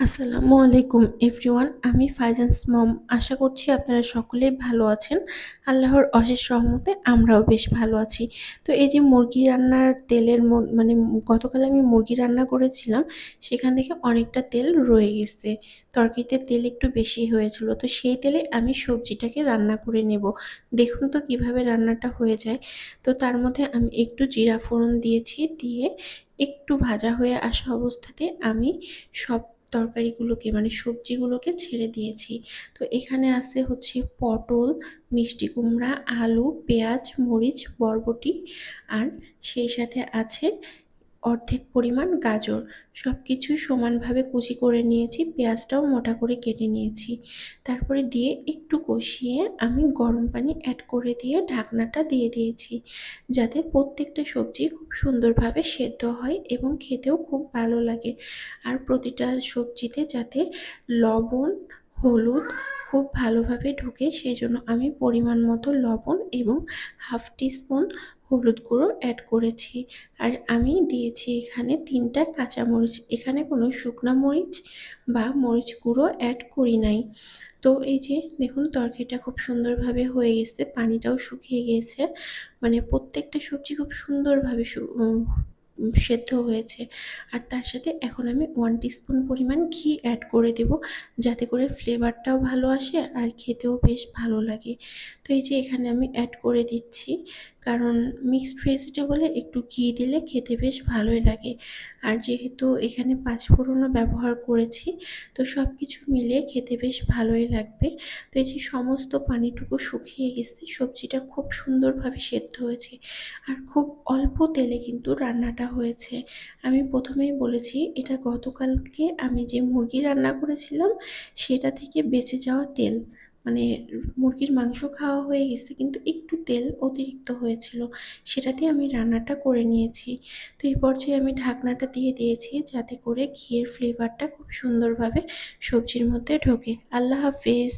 আসসালামু আলাইকুম এভরিওয়ান, আমি ফাইজান্স মম। আশা করছি আপনারা সকলেই ভালো আছেন। আল্লাহর অশেষ রহমতে আমরাও বেশ ভালো আছি। তো এই যে মুরগি রান্নার তেলের মানে গতকাল আমি মুরগি রান্না করেছিলাম, সেখান থেকে অনেকটা তেল রয়ে গেছে। তরকারিতে তেল একটু বেশি হয়েছিল, তো সেই তেলে আমি সবজিটাকে রান্না করে নেব। দেখুন তো কীভাবে রান্নাটা হয়ে যায়। তো তার মধ্যে আমি একটু জিরা ফোড়ন দিয়েছি, দিয়ে একটু ভাজা হয়ে আসা অবস্থাতে আমি সব তরকারিগুলোকে মানে সবজিগুলোকে ছেড়ে দিয়েছি। তো এখানে আছে হচ্ছে পটল, মিষ্টি কুমড়া, আলু, পেঁয়াজ, মরিচ, বরবটি, আর সেই সাথে আছে অর্ধেক পরিমাণ গাজর। সব কিছু সমানভাবে কুচি করে নিয়েছি, পেঁয়াজটাও মোটা করে কেটে নিয়েছি। তারপরে দিয়ে একটু কষিয়ে আমি গরম পানি অ্যাড করে দিয়ে ঢাকনাটা দিয়ে দিয়েছি, যাতে প্রত্যেকটা সবজি খুব সুন্দরভাবে সেদ্ধ হয় এবং খেতেও খুব ভালো লাগে। আর প্রতিটা সবজিতে যাতে লবণ, হলুদ খুব ভালোভাবে ঢুকে সেই জন্য আমি পরিমাণ মতো লবণ এবং হাফ টিস্পুন হলুদ গুঁড়ো অ্যাড করেছি। আর আমি দিয়েছি এখানে তিনটা কাঁচামরিচ। এখানে কোনো শুকনো মরিচ বা মরিচ গুঁড়ো অ্যাড করি নাই। তো এই যে দেখুন তরকারিটা খুব সুন্দরভাবে হয়ে গেছে, পানিটাও শুকিয়ে গিয়েছে মানে প্রত্যেকটা সবজি খুব সুন্দরভাবে সেদ্ধ হয়েছে। আর তার সাথে এখন আমি ওয়ান টিস্পুন পরিমাণ ঘি অ্যাড করে দেব, যাতে করে ফ্লেভারটাও ভালো আসে আর খেতেও বেশ ভালো লাগে। তো এই যে এখানে আমি অ্যাড করে দিচ্ছি, কারণ মিক্সড ভেজিটেবলে একটু ঘি দিলে খেতে বেশ ভালোই লাগে। আর যেহেতু এখানে পাঁচফোড়নও ব্যবহার করেছি, তো সব কিছু মিলিয়ে খেতে বেশ ভালোই লাগবে। তো এই যে সমস্ত পানিটুকু শুকিয়ে গেছে, সবজিটা খুব সুন্দরভাবে সেদ্ধ হয়েছে। আর খুব অল্প তেলে কিন্তু রান্নাটা হয়েছে। আমি প্রথমেই বলেছি, এটা গতকালকে আমি যে মুরগি রান্না করেছিলাম, সেটা থেকে বেঁচে যাওয়া তেল। মানে মুরগির মাংস খাওয়া হয়ে গেছে, কিন্তু একটু তেল অতিরিক্ত হয়েছিল। সেটাতে আমি রান্নাটা করে নিয়েছি। তো এই পর্যায়ে আমি ঢাকনাটা দিয়ে দিয়েছি, যাতে করে ঘিয়ের ফ্লেভারটা খুব সুন্দরভাবে সবজির মধ্যে ঢোকে। আল্লাহ হাফেজ।